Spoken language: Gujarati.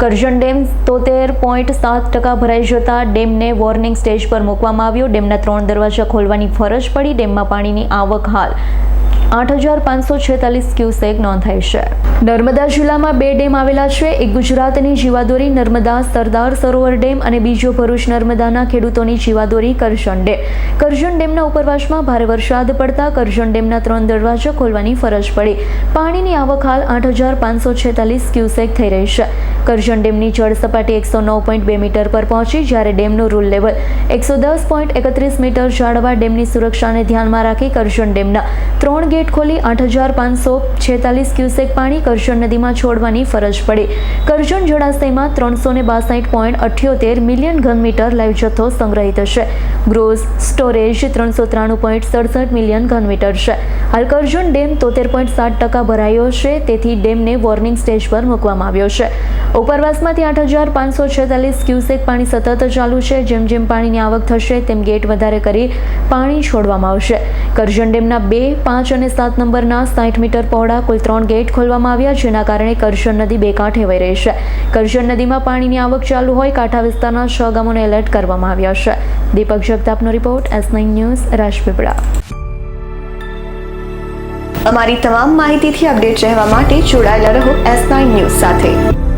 કરજણ ડેમ તોતેર પોઈન્ટ સાત ટકા ભરાઈ જતા ડેમને વોર્નિંગ સ્ટેજ પર મૂકવામાં આવ્યો. ડેમના ત્રણ દરવાજા ખોલવાની ફરજ પડી. ડેમમાં પાણીની આવક હાલ આઠ હજાર પાંચસો છેતાલીસ ક્યુસેક નોંધાઈ છે. નર્મદા જિલ્લામાં બે ડેમ આવેલા છે. એક ગુજરાતની જીવાદોરી નર્મદા, સરદાર સરોવર ડેમ અને બીજો ભરૂચ નર્મદાના ખેડૂતોની જીવાદોરી કરજણ ડેમ. કરજણ ડેમના ઉપરવાસમાં ભારે વરસાદ પડતા કરજણ ડેમના ત્રણ દરવાજા ખોલવાની ફરજ પડી. પાણીની આવક હાલ આઠ હજાર પાંચસો છેતાલીસ ક્યુસેક થઈ રહી છે. કરજણ ડેમની જળ સપાટી એકસો નવ પોઈન્ટ બે મીટર પર પહોંચી જ્યારે ડેમનું રૂલ લેવલ એકસો દસ પોઈન્ટ એકત્રીસ મીટર જાળવા ડેમની સુરક્ષાને ધ્યાનમાં રાખી કરજણ ડેમના ત્રણ ગેટ ખોલી આઠ હજાર પાંચસો છેતાલીસ ક્યુસેક પાણી કરજણ નદીમાં છોડવાની ફરજ પડે. કરજણ જળાશયમાં ત્રણસો ને બાસઠ પોઈન્ટ અઠ્યોતેર મિલિયન ઘન મીટર લાઈવ જથ્થો સંગ્રહિત છે. ગ્રોઝ સ્ટોરેજ ત્રણસો ત્રાણું પોઈન્ટ સડસઠ મિલિયન ઘન મીટર છે. હાલ કરજણ ડેમ તોતેર પોઈન્ટ સાત ટકા ભરાયો છે, તેથી ડેમને વોર્નિંગ સ્ટેજ પર મૂકવામાં આવ્યો છે. ઉપરવાસમાંથી આઠ હજાર પાંચસો છેતાલીસ ક્યુસેક પાણી સતત ચાલુ છે. જેમ જેમ પાણીની આવક થશે, તેમ ગેટ વધારે કરી પાણી છોડવામાં આવશે. કરજણ ડેમના બે, પાંચ અને સાત નંબરના સાઠ મીટર પહોળા કુલ ત્રણ ગેટ ખોલવામાં આવ્યા, જેના કારણે કરજણ નદી બે કાંઠે વહી રહી છે. કરજણ નદીમાં પાણીની આવક ચાલુ હોય, કાંઠા વિસ્તારના છ ગામોને એલર્ટ કરવામાં આવ્યા છે. Deepak જગતાપનો report, S nine news, Rajpipla. અમારી તમામ માહિતીથી અપડેટ રહેવા માટે જોડાયેલા રહો એસ નાઇન ન્યૂઝ સાથે.